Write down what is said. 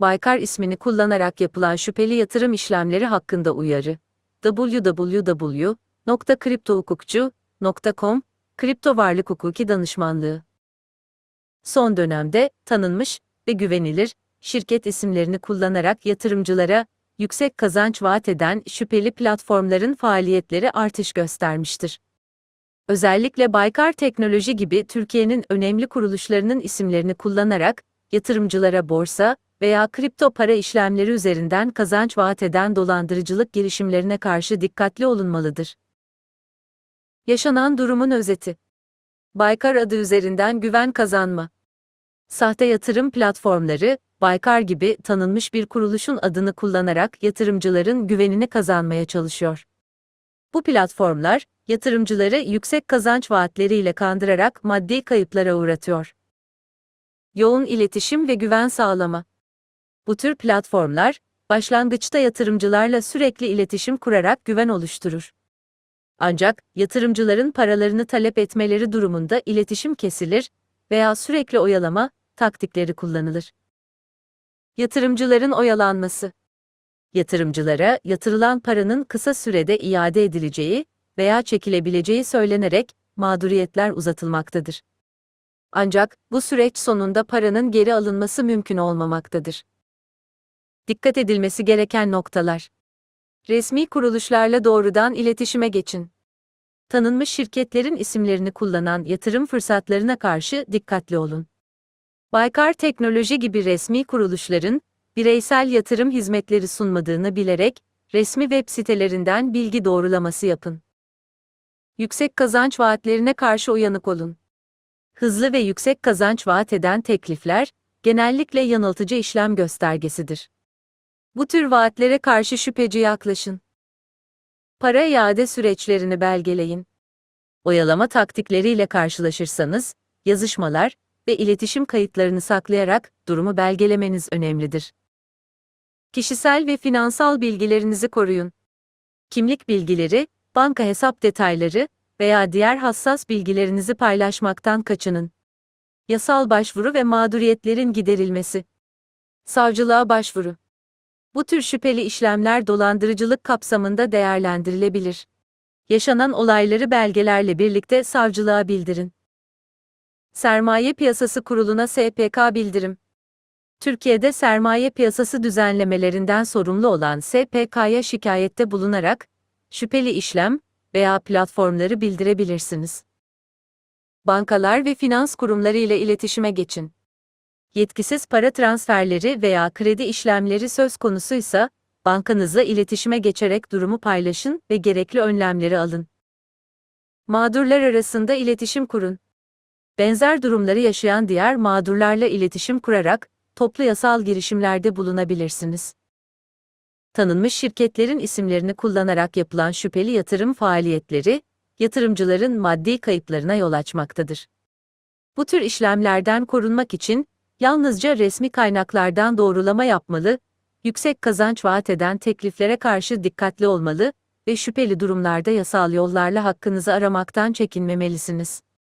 Baykar ismini kullanarak yapılan şüpheli yatırım işlemleri hakkında uyarı. www.kriptohukukçu.com Kripto Varlık Hukuki Danışmanlığı Son dönemde tanınmış ve güvenilir şirket isimlerini kullanarak yatırımcılara yüksek kazanç vaat eden şüpheli platformların faaliyetleri artış göstermiştir. Özellikle Baykar Teknoloji gibi Türkiye'nin önemli kuruluşlarının isimlerini kullanarak yatırımcılara borsa veya kripto para işlemleri üzerinden kazanç vaat eden dolandırıcılık girişimlerine karşı dikkatli olunmalıdır. Yaşanan durumun özeti. Baykar adı üzerinden güven kazanma. Sahte yatırım platformları, Baykar gibi tanınmış bir kuruluşun adını kullanarak yatırımcıların güvenini kazanmaya çalışıyor. Bu platformlar, yatırımcıları yüksek kazanç vaatleriyle kandırarak maddi kayıplara uğratıyor. Yoğun iletişim ve güven sağlama. Bu tür platformlar, başlangıçta yatırımcılarla sürekli iletişim kurarak güven oluşturur. Ancak yatırımcıların paralarını talep etmeleri durumunda iletişim kesilir veya sürekli oyalama taktikleri kullanılır. Yatırımcıların oyalanması Yatırımcılara yatırılan paranın kısa sürede iade edileceği veya çekilebileceği söylenerek mağduriyetler uzatılmaktadır. Ancak bu süreç sonunda paranın geri alınması mümkün olmamaktadır. Dikkat edilmesi gereken noktalar. Resmi kuruluşlarla doğrudan iletişime geçin. Tanınmış şirketlerin isimlerini kullanan yatırım fırsatlarına karşı dikkatli olun. Baykar Teknoloji gibi resmi kuruluşların bireysel yatırım hizmetleri sunmadığını bilerek resmi web sitelerinden bilgi doğrulaması yapın. Yüksek kazanç vaatlerine karşı uyanık olun. Hızlı ve yüksek kazanç vaat eden teklifler genellikle yanıltıcı işlem göstergesidir. Bu tür vaatlere karşı şüpheci yaklaşın. Para iade süreçlerini belgeleyin. Oyalama taktikleriyle karşılaşırsanız, yazışmalar ve iletişim kayıtlarını saklayarak durumu belgelemeniz önemlidir. Kişisel ve finansal bilgilerinizi koruyun. Kimlik bilgileri, banka hesap detayları veya diğer hassas bilgilerinizi paylaşmaktan kaçının. Yasal başvuru ve mağduriyetlerin giderilmesi. Savcılığa başvuru. Bu tür şüpheli işlemler dolandırıcılık kapsamında değerlendirilebilir. Yaşanan olayları belgelerle birlikte savcılığa bildirin. Sermaye Piyasası Kurulu'na SPK bildirim. Türkiye'de sermaye piyasası düzenlemelerinden sorumlu olan SPK'ya şikayette bulunarak şüpheli işlem veya platformları bildirebilirsiniz. Bankalar ve finans kurumları ile iletişime geçin. Yetkisiz para transferleri veya kredi işlemleri söz konusuysa, bankanızla iletişime geçerek durumu paylaşın ve gerekli önlemleri alın. Mağdurlar arasında iletişim kurun. Benzer durumları yaşayan diğer mağdurlarla iletişim kurarak toplu yasal girişimlerde bulunabilirsiniz. Tanınmış şirketlerin isimlerini kullanarak yapılan şüpheli yatırım faaliyetleri, yatırımcıların maddi kayıplarına yol açmaktadır. Bu tür işlemlerden korunmak için yalnızca resmi kaynaklardan doğrulama yapmalı, yüksek kazanç vaat eden tekliflere karşı dikkatli olmalı ve şüpheli durumlarda yasal yollarla hakkınızı aramaktan çekinmemelisiniz.